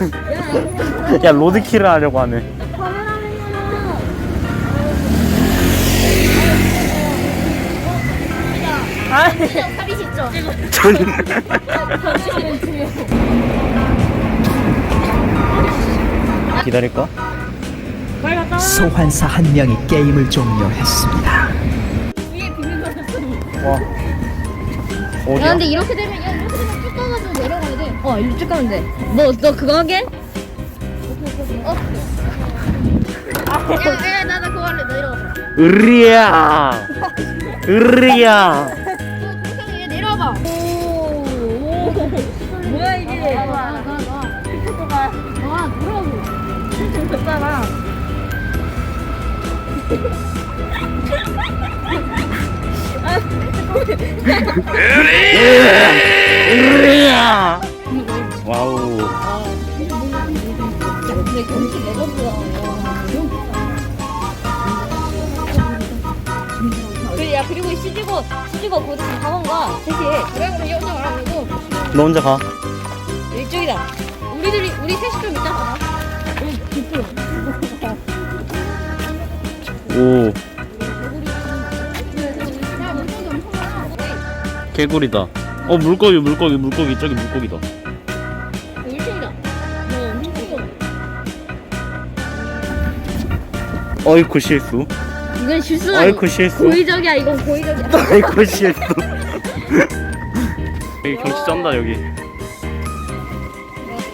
야 로드킬을 하려고 하네 살이 쉽죠? 전 기다릴까? 소환사 한 명이 게임을 종료했습니다. 와야 어디야? 근데 이렇게 되면 야 이렇게 되면 쭉 가가지고 내려가야 돼. 어 일로 쭉 가면 돼. 너 너 그거 하게? 어. 야야 나나 그거 할래. 너 이러고. 으리야 으리야 그렇게 얘 내려와봐. 오. 오. 뭐야 이게? 나 나. 나. 피크도가. 와 뭐라고? 좀 됐잖아. 으리야 와우 근데 야 그리고 시지고 시지고 거기서 가만 가 셋이 그래 그럼 이 혼자 가라고 너 혼자 가. 이쪽이다. 우리들이 우리 셋이 좀 이따 가라 오 개구리다. 어 물고기 물고기 물고기. 저기 물고기다. 1층이다. 너 어이쿠 실수. 이건 실수가 어이쿠 실수. 고의적이야 이건 고의적이야. 어이쿠 실수. 여기 경치 쩐다 여기.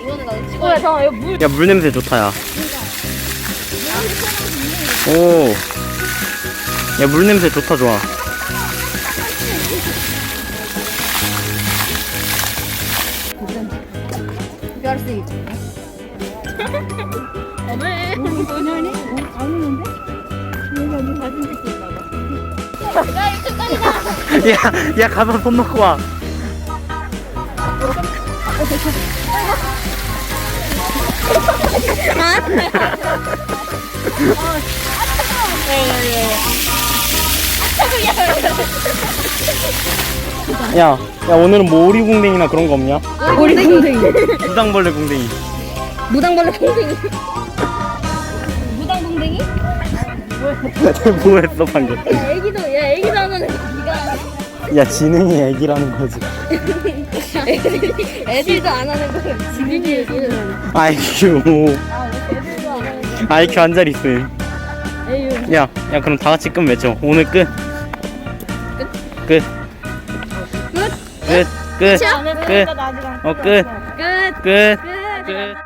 이거는 나도 찍어야 돼. 잠깐 이거 물 야 물 냄새 좋다 야. 오. 야 물 냄새 좋다 좋아. 별수 있지 어메 그녀니? 안 오는데? 얘가 뭐 사진 찍고 있나 봐 야, 이쪽 떨리다! 야, 야 가서 손 놓고 와. 야, 야 오늘은 뭐 오리궁뎅이나 그런 거 없냐? 우리 공댕이 무당벌레 궁뎅이. 무당벌레 공댕이 무당 공댕이? 뭐 했어 방금? 야 애기도 야 애기도 안 하는 니가 야 지능이 애기라는 거지. 애들이 애들도 안 하는 거 지민이 애기는 아이큐. 거 아이큐 한 자리 있음. 에휴 야, 야 그럼 다 같이 끝 맺죠. 오늘 끝. 끝. 끝. 끝. 끝. 끝. 어 끝. 끝 끝. 끝. 끝.